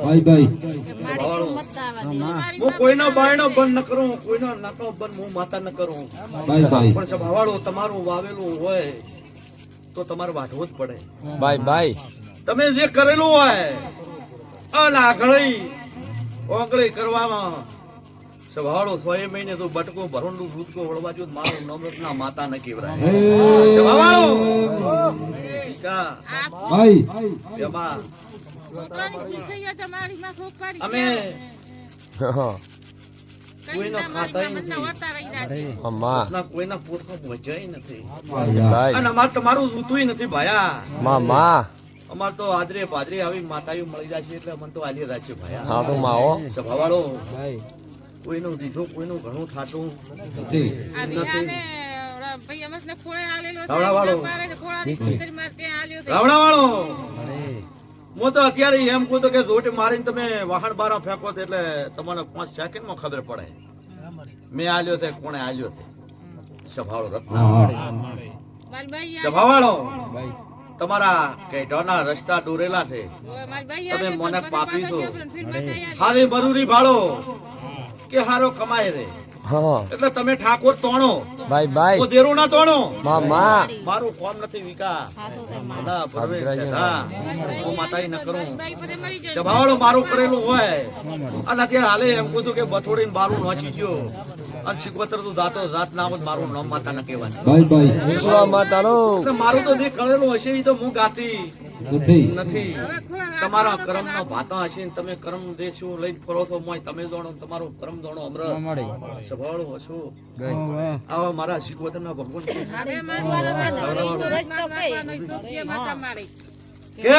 ભાઈ ભાઈ હું કોઈનો બાયણો બંધ ન કરું કોઈનો નાટો બંધ હું માતા ન કરું. ભાઈ ભાઈ પણ સભાવાળો તમારું વાવેલું હોય તો તમારે વાઢવું જ પડે. ભાઈ ભાઈ તમે જે કરેલું હોય અને આંગળી ઓગળી કરવામાં. સભાવાળો છ એ મહિને તો બટકો ભરોંડું ભૂતકો વળવા જો મારું નમ્રતના માતા ન કેવરાય ભાઈ ભાઈ. મામા અમાર તો આદરે પાદરે આવી માતાઓ મળી જશે એટલે અમને તો આલી રહેશે ભાયા. હા તો માવો સભાવાળો. કોઈનું દીધું કોઈનું ઘણું થાતું. નથી. રાવણાવાળો. વાળો હું તો અત્યારે એમ કહું તો કે જોટે મારીને તમે વાહણ બારા ફેંકો એટલે તમને પાંચ સેકન્ડમાં ખબર પડે. મેં આલ્યો છે કોણે આલ્યો છે? સભાવાળો રત્ન સભાવાળો તમારા કેઢાના રસ્તા દોરેલા છે. તમે મને પાપી છો. હારી મરૂરી ભાળો. કે હારો કમાય રે. એટલે તમે ઠાકોર તોણો. ભાઈ ભાઈ હું દેરું ના તોણો મામા મારું કોમ નથી વિકા. પરવેશ છે. હા. હું માતાઈ ન કરું. જભાવાળો મારું કરેલું હોય. અને અત્યારે હાલે એમ કહું છું કે બથોડીને બારું નોચી ગયો. અને શીખવતર તું જાતો જાત ના હોત મારું નામ માતા ન કહેવાય ભાઈ ભાઈ વિશ્વા માતાનો મારું તો જે કરેલું હશે એ તો હું ગાતી. નથી. નથી. તમારા કર્મ નો ભાતા હશે ને તમે કર્મ દેશો લઈ ફરો છો મોય તમે જાણો તમારો કર્મ જાણો અમર. સ્વભાવળું હશો આવા મારા શીખવતર ના ભગવાન કે?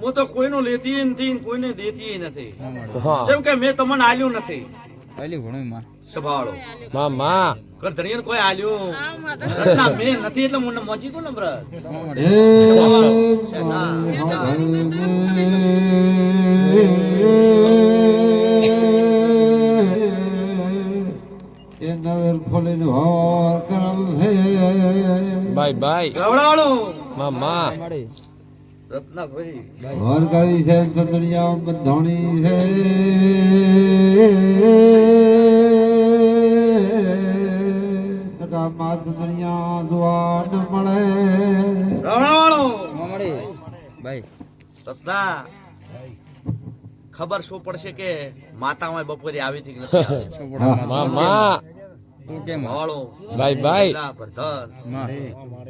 હું તો કોઈનું લેતી નથી કોઈને દેતી નથી. કેમ જેમ કે મેં તમને આલ્યું નથી. સ્વભાવળો મામા કર ધણીયન કોઈ આલ્યું? રત્ના મેં નથી એટલે મને મોજી કો નંબર બાય બાય. મામા રત્નાભાઈ હોર કરી છે ચંદડિયા બંધોણી છે. રત્ના ખબર શું પડશે કે માતા માં બપોરે આવી હતી કે નથી મામા ભરતર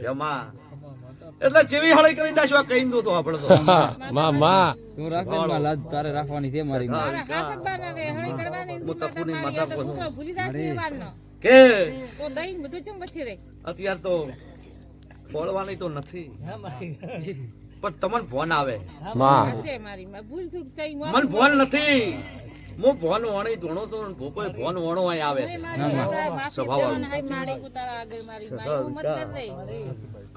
એમાં એટલે જેવી હળી કરી નાખવા કઈ દો તો આપણે તો? મામા તું રાખમાં લાજ તારે રાખવાની છે મારી હું તપુની માતા પોતું કે? અત્યાર તો બોલવાની તો નથી. પણ તમને ફોન આવે. મને મન ફોન નથી. હું ફોન વણી ધોણો તો ભોપોય ફોન વણો અહીં આવે.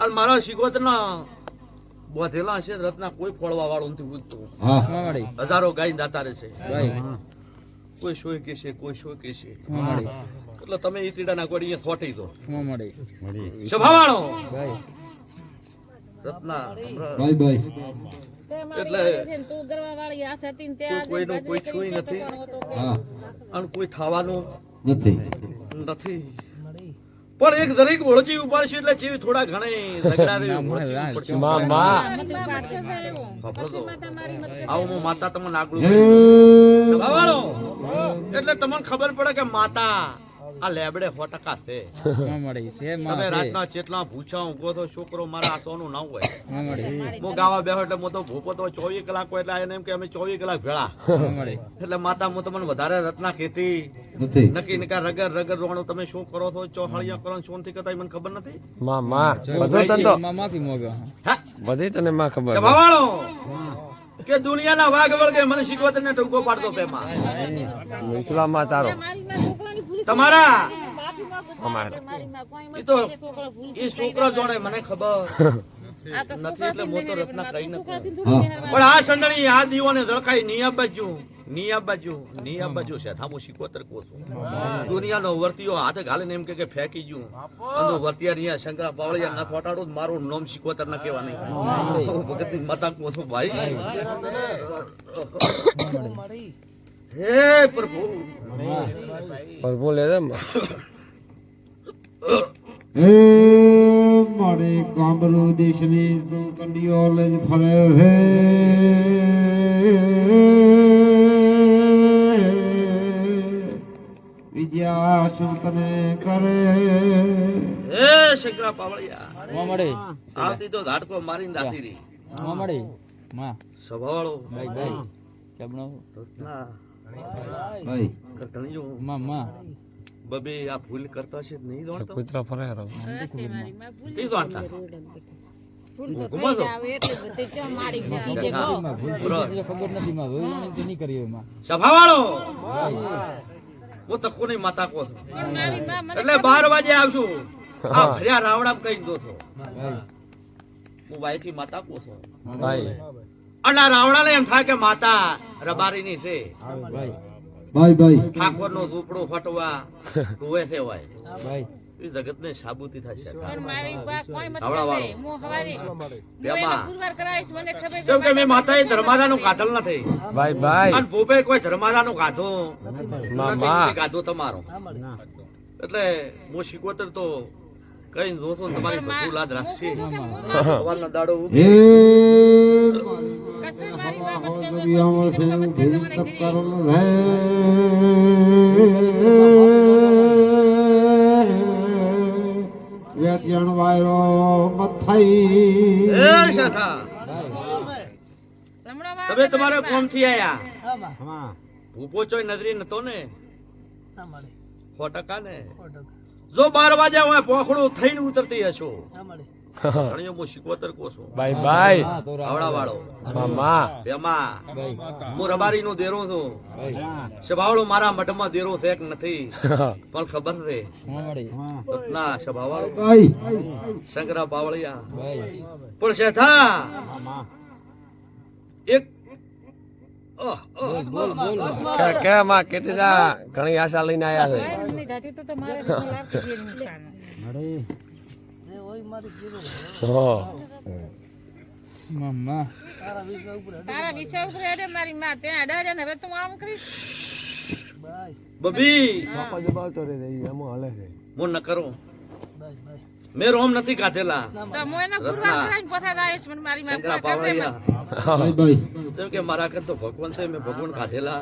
અને મારા ના બોધેલા હશે રત્ના કોઈ ફળવા વાળું નથી પૂછતું હજારો ગાય દાતા રહેશે. કોઈ શોય કે છે કોઈ શોય કે છે. એટલે તમે ઈતીડા ના કોડી અહીંયા ખોટી દો. મામાડી ભાઈ ભાઈ ભાઈ કોઈ કોઈનું કોઈ છુઈ નથી. હા. અને કોઈ થવાનું નથી. નથી. પણ એક દરેક ઓળખી ઉપાડશે એટલે જેવી થોડા ઘણા ઝઘડા જેવી મામા બાપરો હું. માતા તમને આગળ એટલે તમને ખબર પડે કે માતા આ લેબડે સો ટકા છે. મામાડી છે તમે રાતના ચેટલા ભૂછા ઊંઘો તો છોકરો મારા સોનું ના હોય. મામાડી હું ગાવા બેહો એટલે હું તો ભૂપો તો ચોવીસ કલાક હોય એટલે એને એમ કે અમે ચોવીસ કલાક ભેળા. મામાડી એટલે માતા હું તમને વધારે રત્ના કહેતી. નથી. નક્કી નકા રગર રગર રોવાનું તમે શું કરો છો? ચોહળિયા કરો શું થી કરતા એ મને ખબર નથી? મામા બધું તને તો માં માફી મોગો હા. બધી તને માં ખબર કે ભાવાળો કે દુનિયાના વાઘ વળગે મને શીખવા તને ટૂંકો પાડતો પેમાં ઇસ્લામમાં તારો. તમારા? અમારે. એ તો એ છોકરો જોડે મને ખબર. નથી એટલે હું તો રત્ના કઈ નથી. પણ આ સંદણી આ દીવાને દળકાઈ નહીં બાજુ નિયા બાજુ નિયા બાજુ છે. થામો શીખોતર કો છું. દુનિયાનો વર્તીયો હાથે ઘાલીને એમ કે કે ફેંકી ગયું. અને વર્તિયા નિયા શંકરા પાવળિયા નથ વટાડો મારું નામ શીખોતર ના કેવા નહીં. ભગતની મતા કો છું ભાઈ. હે પ્રભુ. પ્રભુ લે રે. હે મારે કામરૂ દેશની તું કંડીઓ લઈને ફરે હે. વિદ્યા તને કરે. હે શેકરા પાવળિયા. માં મળે. આવતી તો ધાડકો મારીને દાતી રી માં મળે. માં. સ્વભાવવાળો ભાઈ ભાઈ. ચબણો. રત્ના ભાઈ બબે આ ભૂલ કરતા છે નહીં દોડતો? કૂતરા ફરે દોડતા. તો. નહીં કરી હોયમાં. સભાવાળો હું. તો કોની માતા કો એટલે બાર વાગે આવશું. આ ભર્યા રાવડા કઈ દો છો. ભાઈ હું વાયથી માતા કો છો. ભાઈ અને રાવણા રાવણાને એમ થાય કે માતા રબારીની છે. ભાઈ ભાઈ. ઠાકોર નો ઝૂપડો ફટવા ટુવે છે ભાઈ. એ જગત ને સાબુતી થશે મારી બા કોઈ મત આવડા વાળો. કરે. હું હવારે હું બેમાં. એને પુરવાર કરાવીશ, મને ખબર છે કેમ કે મેં માતા માતાએ ધર્માદાનું કાધલ નથી. ભાઈ ભાઈ. અને ભૂપે કોઈ ધર્માદાનું કાધું માં, નથી માં. કાધું તમારું. એટલે હું શીખવતર તો કઈ જોશો ને તમારી બધું લાદ રાખશે. સવારનો દાડો છે વેચણ વાયરો મથાઈ એ તમે તમારે. કોમથી આયા? ભૂપો ચોય નજરી નતો ને? સો ટકા ને? જો બાર વાગ્યા હોય પોખડું થઈને ઉતરતી હશો. ઘણીઓ હું. શીખવતર કો છું. ભાઈ ભાઈ આવડા વાળો. માં. માં હું રબારી નું દેરો છું. ભાઈ મારા મઠમાં દેરો છે કે નથી? પણ ખબર છે. શંકરા પાવળિયા પણ શેઠા એક કે માં કેટલી ઘણી આશા લઈને આયા છે? તો તમારે. માં માં તારા વિષય ઉપર હેડે. મારી માં ત્યાં અડાડે ને હવે તું આમ કરીશ. બબી! બાપા દબાવતો રહે એમાં હલે છે. હું ન કરું. મેં રોમ નથી કાઢેલા. જેમ કે મારા કર તો ભગવાન છે મેં ભગવાન કાઢેલા.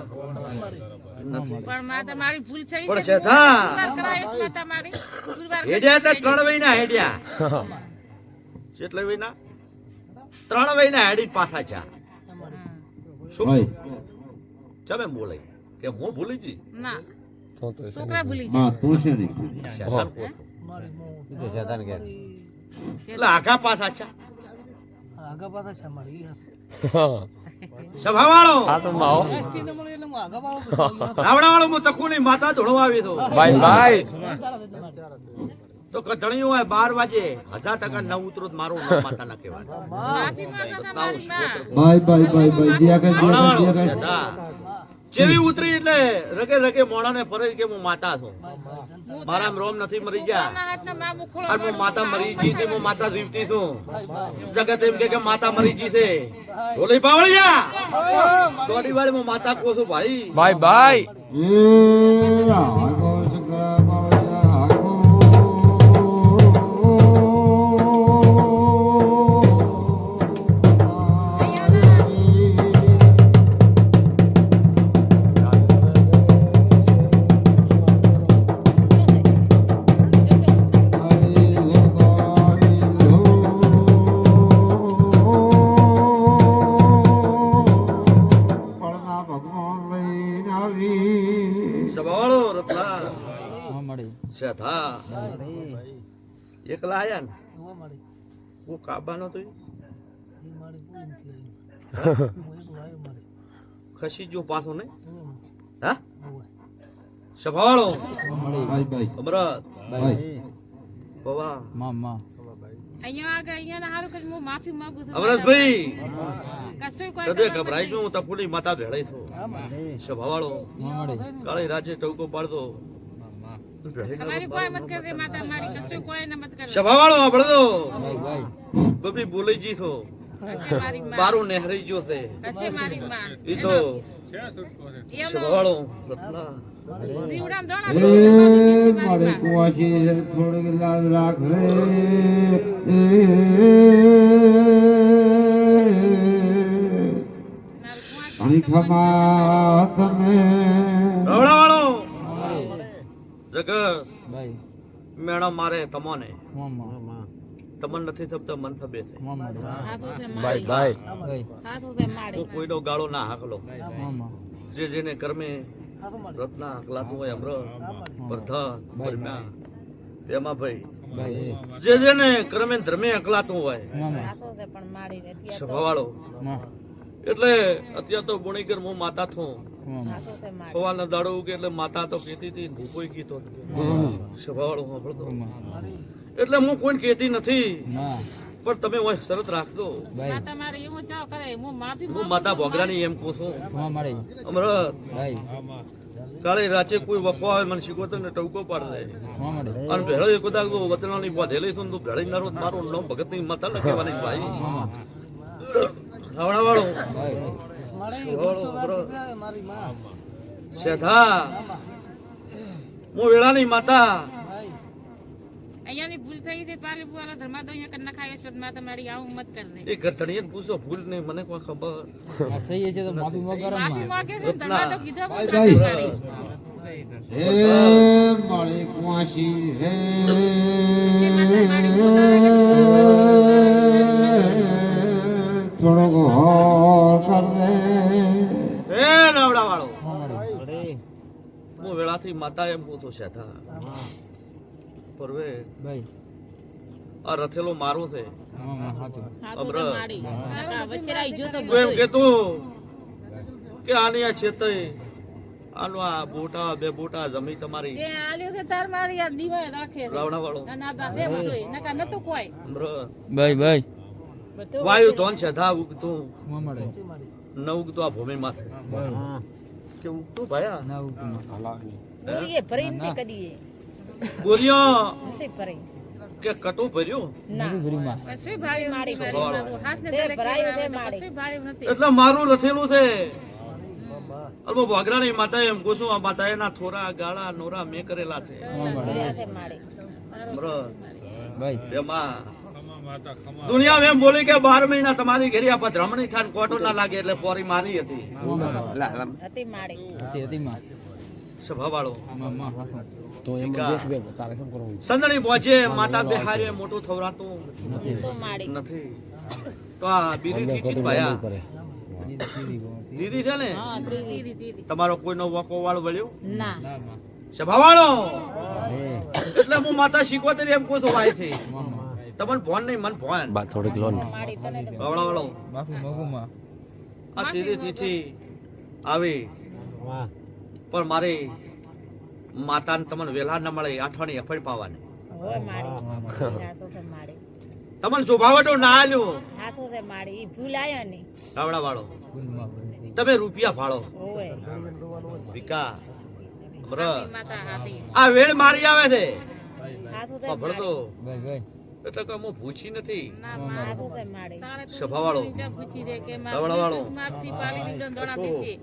ત્રણ ત્રણ વહીના હેડી પાછા છે. શું? ભાઈ. ચમે બોલે? કે હું ભૂલી જી ના. તો તો છે. છોકરા ભૂલી જાય માં તું છે નહીં શેતાન કહો છો. ઈ તો શેતાન કે એટલે આઘા પાછા ચા હા. સભાવાળો! હા તો માં હો. આવડા વાળો હું તકુની માતા ધોળવા આવી તો ભાઈ ભાઈ. તો કચણીયું હોય બાર વાગે હજાર ટકા ન ઉતરો મારો મારું નામ માતા ના કહેવાય. ભાઈ ભાઈ ભાઈ ભાઈ દિયા કઈ દિયા કઈ. જેવી ઉતરી એટલે રગે રગે મોણાને ફરે કે હું માતા છું. મારા રોમ નથી મરી ગયા. અને હું માતા મરી જી તે હું માતા જીવતી છું. જગત એમ કે કે માતા મરી જી છે બોલી પાવળિયા દોડી વાળી હું માતા કહું છું ભાઈ. ભાઈ ભાઈ. એકલા આયા ને? હું કાબાનો તો ખસી જો પાછો ને હા? સભાળો. માં મળે. ભાઈ ભાઈ. અમરત. ભાઈ. પવા. માં માં. અહીંયા આગળ અહીંયા ના હારું કરી હું માફી માંગુ છું. અમરતભાઈ કશું કોઈ કદે ગભરાઈ હું તપુલી માતા ભેળાઈ છું. સભાવાળો કાળી રાજે ટવકો પાડતો. તમારી કોઈ મત કરે માતા મારી કશું કોઈ ન મત કરે સ્વભાવાળો આપણો ભાઈ ભાઈ. બબી બોલી જી છો બારું નહેરી ગયો છે. તો એ બેસી મારી મારે કુવાસી થોડીક લાજ રાખ. રે મારું કુંવાસી ઘણી ખમા તમે મેણા મારે તમોને. માં નથી થપતા મન થબે છે. ભાઈ ભાઈ. કોઈનો ગાળો ના હાકલો. જે જેને કર્મે રત્ના હકલાતું હોય પ્રધાન પરમ્યા તેમાં ભાઈ જે જેને કર્મે ધર્મે હકલાતું હોય સ્વભાવાળો એટલે અત્યારે તો ગુણીગર હું માતા છું. સવારના દાડો ઉગે એટલે માતા તો કહેતી હતી ભૂપોય કીધો સ્વભાવાળો સાંભળતો. એટલે હું કોઈ કહેતી નથી. પણ તમે હોય શરત રાખજો. હું માતા ભોગરાની એમ કહું છું. અમરત. કાલે રાતે કોઈ વખો આવે મને શીખવતો ને ટવકો પાડી દે. અને ભેળો એક બધા વતનાની બાંધેલી છું તું ભેળી નારો મારું નામ ભગતની માતા લખેવાની ભાઈ. માં રાવણા વાળો શેઠા હું વેળાની માતા. અહીંયાની ભૂલ થઈ છે પાલી ધર્મા તો અહીંયા કરી નખાય છે માતા મારી આવું મત કરી દે. એ ઘટણીએ પૂછો ભૂલ નહીં મને કોઈ ખબર આ સહી છે તો માફી માંગો માફી માંગે છે ધર્મા તો કીધો પણ ભાઈ. મારી. એ મારી કુવાસી વેળાથી માતા એમ પૂછું શેઠા પરવે ભાઈ. આ રથેલો મારો છે. એમ કેતું કે આની આ છેતય આનો આ બોટા બે બોટા જમી તમારી. તે આલ્યો છે તાર મારી આ દીવા રાખે રાવણા વાળો આ બાપે બધુંય. નકર નતું કોઈ. ભાઈ ભાઈ. વાયુ ધોન છે ધા ઉગતું. ન ઉગતું આ ભૂમિ માથે. કે ઉગતું ભાયા ના ઉઠું બોરીએ ભરી નથી કદી બોલ્યો ભરી. કે કટુ ભર્યું? નથી કશું ભાડ્યું મારી હાથ ને ભરાયું છે મારી. કશું ભાડ્યું નથી. એટલે મારું લખેલું છે. અલ્બો વાગરાની માતા એમ પૂછું આ માતા એના થોરા ગાળા નોરા મેં કરેલા છે. દુનિયા એમ બોલી કે બાર મહિના તમારી ઘેરી આ રમણી ખાન કોટો ના લાગે એટલે પોરી મારી હતી. માં મળે હતી હતી માં સભા વાળો માં માં હાથું તો એમ કા. બેસ તારે શું કરવું? સંદણી પહોંચે માતા બિહારે મોટું થવરાતું. નથી. તો આ બીજી થી ભાયા દીદી છે ને? તમારો કોઈનો વકો વાળ વળ્યો? ના. ના સભા વાળો એટલે હું માતા શીખવા તરી એમ કોઈ વાય છે. તમને ભોન નહીં મન ભોન બા થોડીક લોન વાળો વાળો માફી માંગુ માં આ દીદી ધીરે આવી. પણ મારે માતાને તમને વેલા ન મળે આઠવાની અફડ પાવાની. તમને શોભાવટો ના આલ્યો? રાવડા વાળો તમે રૂપિયા ફાળો વિકા. આ વેળ મારી આવે છે. ભાઈ એટલે કે હું ભૂછી નથી. સભાવાળો. નીચે પૂછી દે કે માર રાવણાવાળો. માપસી પાલી દીવડન દોણા દેસી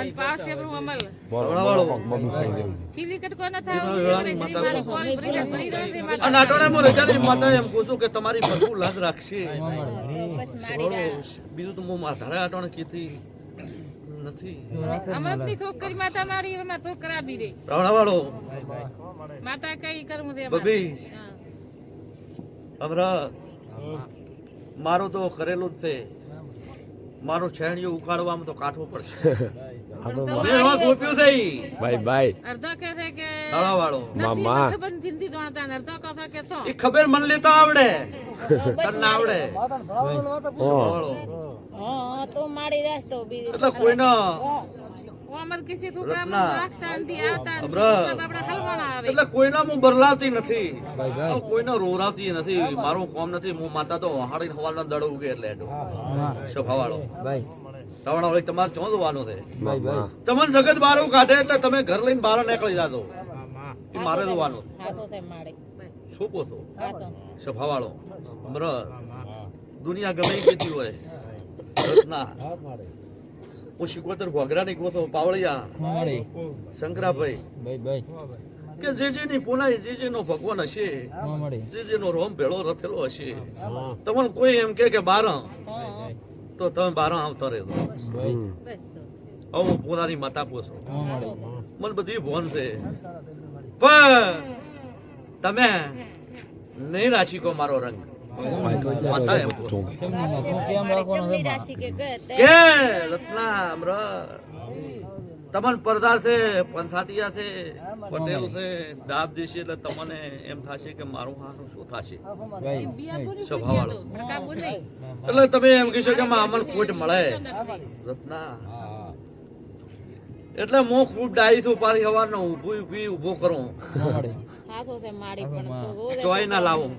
અને પાસ એબરું અમલ. રાવડા વાળો બધું ખાઈ દેવું ચીલી કટકો ન થાય વેળાની મને માતા મારી કોળી ભરી દે ભરી દે તે માતા. અને આટોડામાં રજાની માતા એમ કહું છું કે તમારી ભરપૂર લાજ રાખશે. બીજું તો હું માધારે આટોણે કીધી નથી. અમરતની છોકરી માતા મારી માતા કઈ કરવું છે બબી. હા. અમરત મારું તો કરેલું જ છે. મારું છેણીયું ઉકાળવામાં તો કાઠવું પડશે. મેં એવા સોંપ્યું છે કે વાળો મામા. ખબર જિંદગી દોણતા ને કહે કે તો એ ખબર મન લેતા આવડે. તને ના આવડે ઓ તો મારી રહેશ તો એટલે કોઈનો એટલે કોઈના હું બરલાવતી નથી. કોઈને રોરાવતી નથી. મારું કોમ નથી. હું માતા તો હાડી હવાલનો દડો ઉગે એટલે સભાવાળો તવણા વળી તમારે ચો જોવાનું છે? તમને જગત બારું કાઢે એટલે તમે ઘર લઈને બહાર નીકળી જાતો એ મારે જોવાનું. શું કહો છો? સભાવાળો અમર. દુનિયા ગમે ઈ કહેતી હોય. રત્ના. હું શિકોતર ઘોઘરા ની કહો પાવળિયા શંકરાભાઈ. ભાઈ ભાઈ. કે જે ની પુનાઈ જે નો ભગવાન હશે. જે જેનો રોમ ભેળો રથેલો હશે. તમને કોઈ એમ કે કે બાર? તો તમે બાર આવતા રહેજો. ભાઈ. બસ તો. હવે હું પોતાની માતા પૂછો મને બધી ભોન છે. પણ તમે નહીં રાશી કો મારો રંગ. કે રત્ના પરદાર છે પંથાતિયા છે પટેલ છે દાબ દેશે એટલે તમને એમ થશે કે મારું હાનું શું થશે. એટલે તમે એમ કહેશો કે અમને ખોટ મળે. રત્ના. એટલે હું ખૂબ ડાઈ છું પાછી સવારનો ઊભું ઊભી ઊભો કરું. ચોય ના લાવું.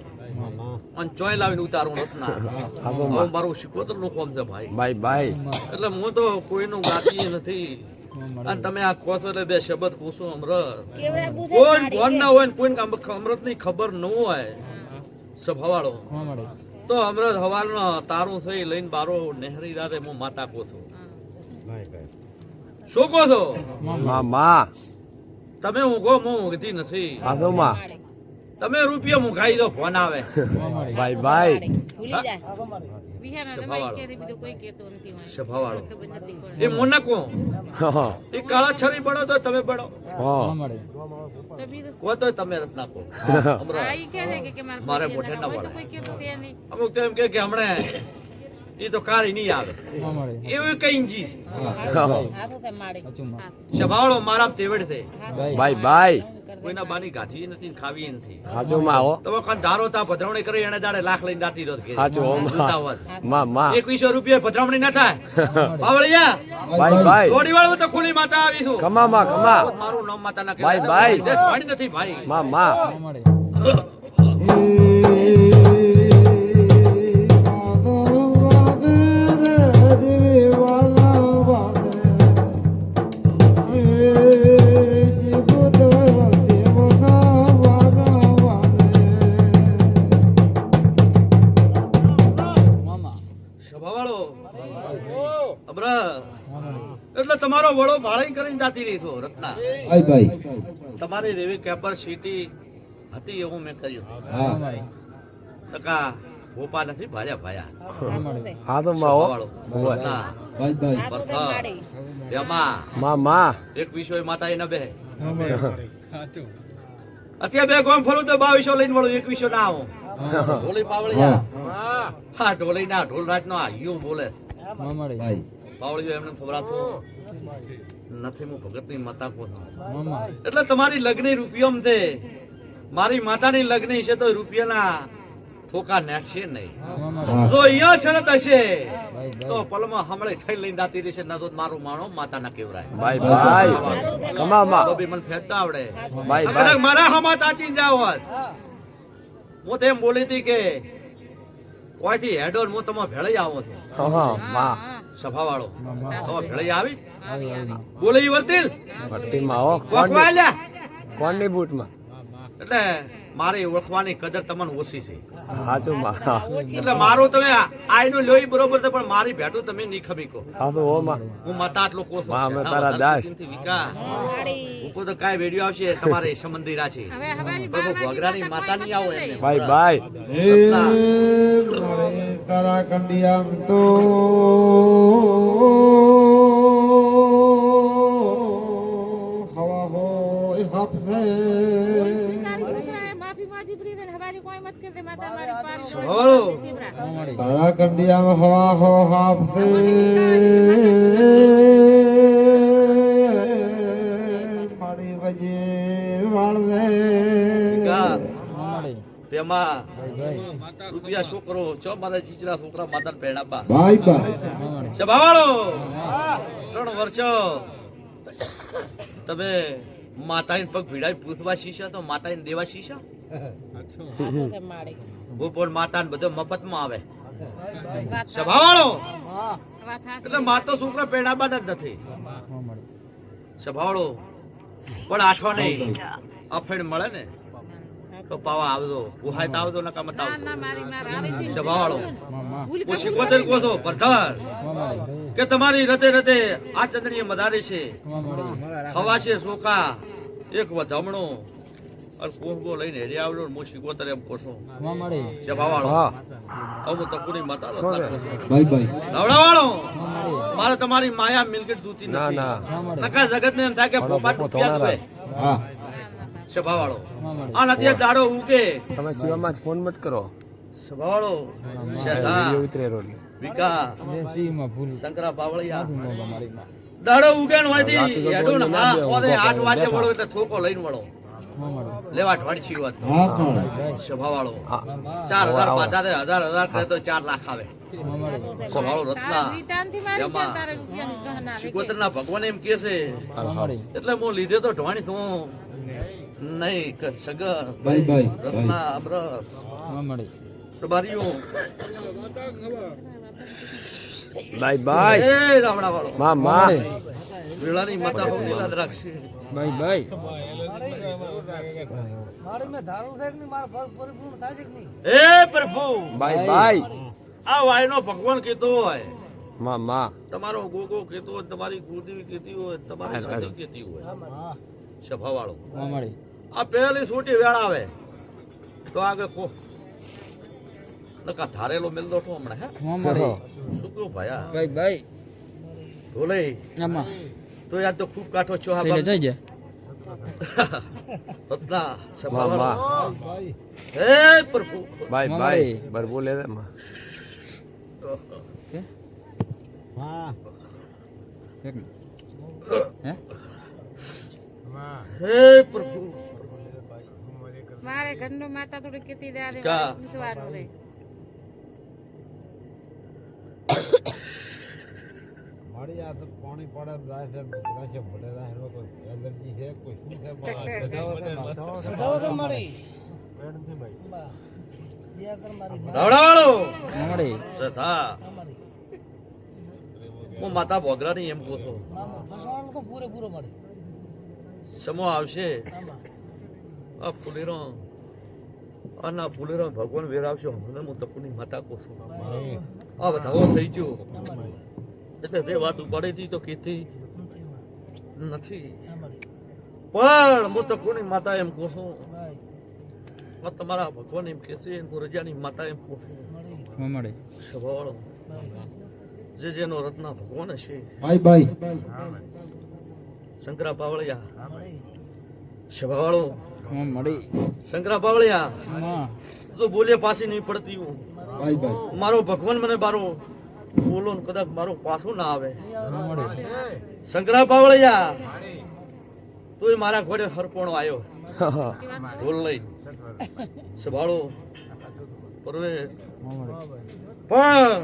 અને ચોય લાવીને ઉતારું નતના મારું શિકોતરનું કોમ છે ભાઈ. બાય ભાઈ. એટલે હું તો કોઈનું ગાતી નથી. અને તમે આ કહો છો એટલે બે શબ્દ પૂછો અમૃત કોઈ કોણ ના હોય કોઈ અમૃતની ખબર ન હોય. સ્વભાવાળો તો અમૃત હવારનો તારું થઈ લઈને બારો નહેરી રાતે હું માતા કહું છું. શું કહો છો? મામા તમે ઊંઘો હું ઊંઘતી નથી. તમે રૂપિયા મુકાઈ દો ફોન આવે. ભાઈ કે પડતી. એ મોનકો એ કાળા છરી બળો તો તમે બળો. મામાડી તો તો તમે રત્ના કે- કે મારે મોઢે ના. અમુક તો એમ કે હમણાં એ તો કાળી નહીં આવે. એવું કઈ જી. સભાવાળો મારા તેવડ છે. ભાઈ બાય બાય કોઈના બાની ગાથી નથી ખાવી નથી. હાચું માં હો તમે કાં ધારો તા ભદ્રાવણી કરી એને દાડે લાખ લઈને દાતી માં. માં માં. એકવીસો રૂપિયા ભદ્રાવણી ના થાય. પાવળિયા બાય બાય દોડી તો ખુલી માતા આવી છું. કમા માં કમા. મારું નામ માતા ના. ભાઈ નથી. ભાઈ. માં માં. વડો ભાળી કરીને દાતી રહી છો રત્ના. ભાઈ. તમારી દેવી કેપેસિટી હતી એવું મેં કર્યું હા. ટકા ભોપા નથી ભાર્યા ભાયા. હા તો માં હો સભાવાળો ભાઈ. ભાઈ પરથા, એમાં માં માં. એક વિષય માતા એને બે. અત્યારે બે ગોમ ફરું તો બાવીસો લઈને વળું એક વિષય ના આવું. ઢોલી પાવળિયા. હા. ઢોલી ના ઢોલ રાત નો આ યુ બોલે. મામાડી એમને પાવળિયો એમને ખબરાતો નથી હું ભગતની માતા એટલે તમારી લગ્ન રૂપિયામાં છે. મારી માતાની લગ્ન છે તો રૂપિયાના થોકા નેટશે નહીં. તો અહીંયા શરત હશે તો પલમાં હમણે થઈ લઈને દાતી રહેશે. ના તો મારું માણો માતા ના કેવરાય. ભાઈ ભાઈ. કમા તો બી મને ફેંકતા આવડે. ભાઈ ભાઈ. મારા હમા તાચી જાવ હું તેમ બોલી હતી કે ઓયથી હેડોન હું તમે ભેળઈ આવો છું. હા હા, સભાવાળો. તમે ભેળઈ આવી. બોલે ઈ વર્તિલ? ભટ્ટી માં હો કોણની બૂટમાં એટલે મારી ઓળખવાની કદર તમને ઓછી છે. એટલે મારું તમે આઈનું લોહી બરોબર છે પણ મારી ભેટું તમે નહીં ખમી કહો હો માં. હું માતા આટલો કોસો અમે તારા દાસ. વિકા. ઉપર તો કાય વીડિયો આવશે તમારે સમંદિરા છે. પ્રભુ ઘોઘરાની માતા નહીં આવો એમને. Bye bye. તારા કંડિયામ તો કંડિયામ હવા હો મારી વજે વાળવે રૂપિયા શું કરો છો મારા જીજરા છોકરા માતા પેણા ભાઈ ભાઈ છે ભાવાળો ત્રણ વર્ષ. તમે માતાને પગ ભીડાઈ પૂછવા શીશા તો માતાને દેવા શીશા? બધો મફતમાં આવે. હાચી. એટલે માર તો પેડાબાદ જ નથી. પણ આઠવા નહીં. અફેણ મળે ને તો પાવા આવજો. ગુહાય તો આવજો નકા મત આવજો. સભાવાળો હું કબૂલ કહો છો. પ્રધાન કે તમારી રતે રતે આ ચંદ્રીએ મદારે છે. હવા છે સોકા એક વધામણો. અને કોહગો લઈને હેડી આવડો હું શીખવતેર એમ કોસો છો. ભાવાળો. સ્વભાવવાળો હા. અમુક તો કુની માતા ભાઈ ભાઈ. ધવડાવાળો માં મારે તમારી માયા મિલકત દૂતી નથી. નકા જગત ને એમ થાય કે પોપાટ પોપો રૂપિયા થોડા હા. સ્વભાવવાળો આ નથી દાડો ઉગે. તમે શિવામાં જ ફોન મત કરો. સ્વભાવવાળો શેતા વીડિયો ઉતરે રોડ વિકા. શંકરા બાવળિયા. મારી માં. દાડો ઉગે રાતે તો હેડો ને હા, આઠ કરીને વાગે વળો એટલે થોકો લઈને વળો. લેવા ઢોળછી વાત ચાર હજાર. પાછા હજાર હજાર કરે તો ચાર લાખ આવે. મળે રત્ના. વિટાનથી મારી છે એમાં તારે રૂપિયાની ગહના રે કે. શિકોતરના ભગવાન એમ કે છે એટલે હું લીધે તો ઢોણી તું નહીં સગર રત્ના અમરસ પ્રભારીઓ. બાય બાય એ રાવણા વાળો માં. માં વેળાની માતા રાખશે બાય બાય એ પ્રભુ! ભાઈ ભાઈ આ વાયનો ભગવાન કીધો હોય. માં માં. તમારો ગોગો કીધો હોય તમારી ગુરુદેવી કીધી હોય તમારી હારું, કીધી હોય. સભા વાળો આ પહેલી છૂટી વેળ આવે. તો આગળ કો. નકા ધારેલો મેલદો તો હમણાં હે? શું કહ્યું ભાયા? ભાઈ ભાઈ ઢોલે તો યાદ તો ખૂબ કાઠો છો બાપ. જઈ જા. માં સભાવાળો હે પ્રભુ. બાયમાં બરબો લે માં છે? છે હે? હે પ્રભુ. મારે ઘરનું માતા થોડી કેતી દે પૂછવાનું રે મારી આ તો પાણી પડે જાય છે ગાશે ભલે જાય એનો કોઈ એલર્જી છે કોઈ શું છે રાવણાવાળો માં મળે સથા હું માતા એમ કહું છું. સમો આવશે. આ ફૂલેરો આના ફૂલેરો ભગવાન વેરાવશો મને હું તપુની માતા કહું છું. આ બધાઓ થઈ ગયો. એટલે જે વાત ઉપાડી તો કીધી. નથી. પણ હું તપુની માતા એમ કહું છું. તમારા ભગવાન એમ કે છે હું રજાની માતા એમ કહું છું. મળે. જે જેનો રત્ના ભગવાન છે. ભાઈ ભાઈ. શંકરા પાવળિયા. માં મળે. શંકરા પાવળિયા. તો બોલે પાછી નહીં પડતી હું. મારો ભગવાન મને બારો. બોલો ને કદાચ મારું પાછું ના આવે. શંકરા પાવળિયા. તું મારા ઘોડે હરપણો આવ્યો ઢોલ લઈ. સંભાળો. પરવે. પણ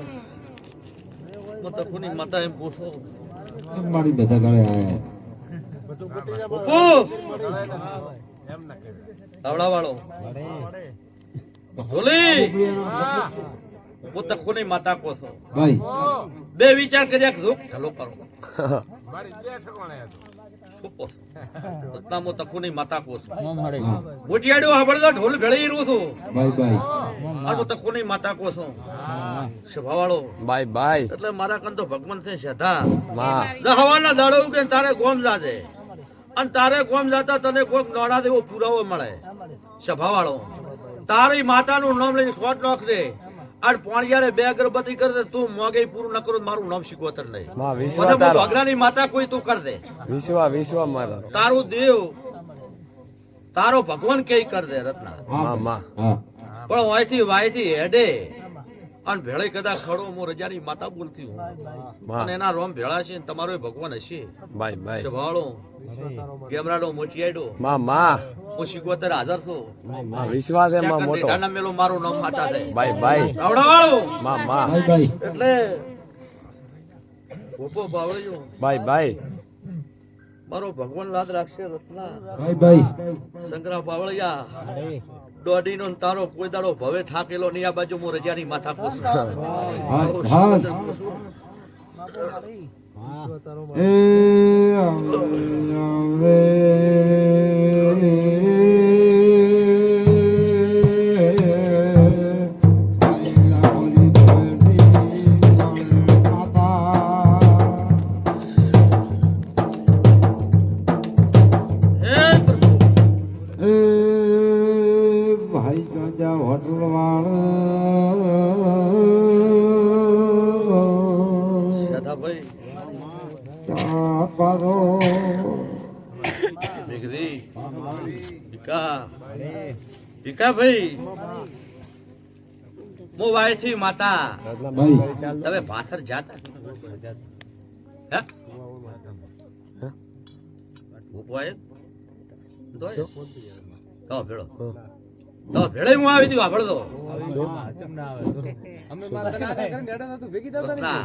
હું તકુની માતા એમ પૂછો. મારી બધા ગળે પપ્પુ વાળો. ઢોલી હું તકુની માતા કહો છો. ભાઈ. બે વિચાર કર્યા કે ઢલો કરો મારી બે ઠકોણે ઉપો. રત્નામો તકુની માતા કહો છો. મોટિયાડો હાંભળજો ઢોલ ભેળી રહ્યું છું. ભાઈ ભાઈ. આ તકુની માતા કહો છો. સ્વભાવવાળો બાય બાય એટલે મારા કન તો ભગવાન છે સેધા માં હવાના દાડો ઉગે ને તારે ગોમ જાજે. અને તારે ગોમ જાતા તને કોઈક દોડા દેવો પુરાવો મળે. સભાવાળો તારી માતાનું નામ લઈને શોટ નાખજે. અને પોણિયારે બે અગરબત્તી કરી દે તું મોગે પૂરું ન કરો મારું નામ શીખવતર નહીં. માં વિશ્વ તારો. ભગરાની માતા કોઈ તું કર દે. વિશ્વા વિશ્વા મારો. તારું દેવ તારો ભગવાન કે કર દે રત્ના. માં માં. હા. પણ વાયથી વાયથી હેડે. અને ભેળે કદાચ ખડો હું રજાની માતા બોલતી હું અને એના રોમ ભેળા છે ને તમારો એ ભગવાન હશે. ભાઈ ભાઈ સભાળો કેમરાડો મોટિયાડો માં માં. હું શીખવતર હાજર છું. માં વિશ્વાસ એમાં મોટો. મેલો મારું નામ માતા દે. ભાઈ બાય આવડાવાળો. મા મા. ભાઈ ભાઈ. એટલે ભૂપો ભાવળ્યો. બાય ભાઈ. મારો ભગવાન લાદ રાખશે રત્ના. ભાઈ ભાઈ. સંગ્રહ પાવળિયા દોઢી નો તારો કોઈ દાડો ભવે થાકેલો નહીં. આ બાજુ હું રજાની માથા હાથ એ ભીકા ભાઈ હું વાયથી માતા. ભાઈ. તમે પાથર જાતા? હે? ઉપાય દોય તો ભેળો. તો ભેળે હું આવી તો. માં. રત્ના.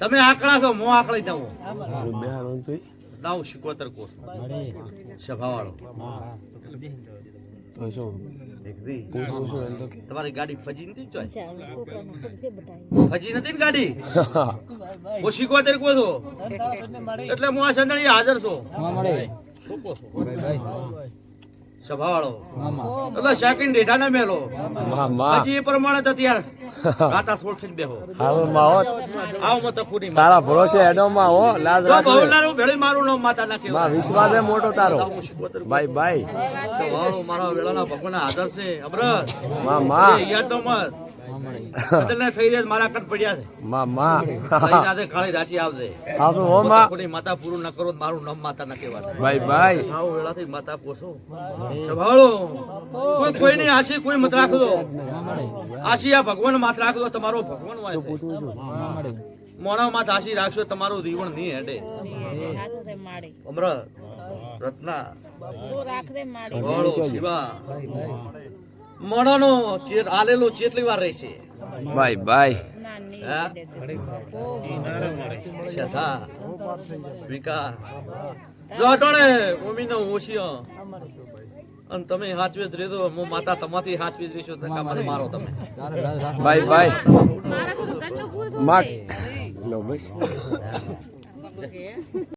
તમે આકડા છો હું આકડી જાઉં. હું શિકોતર કોસ સભાવાળો. તમારી ગાડી ફજી નથી ફજી નથી ને ગાડી? હું શીખવાતેર કો છો. એટલે હું આ સંદણી હાજર છો. શું કહો છો? સભાવાળો એટલે સેકન્ડ ડેટા ના મેલો. હજી એ પ્રમાણે તો ત્યાર ગાતા સોળ થઈને બેહો. હાલો માં હો. આવ મત. પૂરી તારા ભરોસે એડો માં હો લાજ રાખજે. ભવનારું ભેળી મારું નામ માતા ના માં વિશ્વાસ એ મોટો તારો. ભાઈ બાય બાય. સભાવાળો મારા વેળાના ભગવાન હાજર છે. અમરતમાં માં યાદ તો મત બદલને થઈ જાય મારા કટ પડ્યા છે. માં માં. લઈ કાળી રાચી આવજે. હા તો હો માં. કોની માતા પૂરું ન કરો મારું નામ માતા ન કહેવાશે બાય બાય આવો વેળાથી માતા પોસો. સંભાળો. કોઈ કોઈની આશી કોઈ મત રાખજો આશી આ ભગવાન માત રાખજો તમારો ભગવાન હોય છે. માં મળે આશી રાખશો તમારું જીવન નહીં હેડે. અમરત રત્ના. તું રાખ દે માડી શિવા. મોણાનો ચેત આલેલો ચેટલી વાર રહેશે. ઉમીનો ઓછિયો અને તમે હાચવે જ રહેજો. હું માતા તમાથી હાચવી જ રહીશું. નકા મને મારો તમે. તારે રાજ રાખ બાય બાય મારા તો ઘરનું પૂરું માં લો બસ કે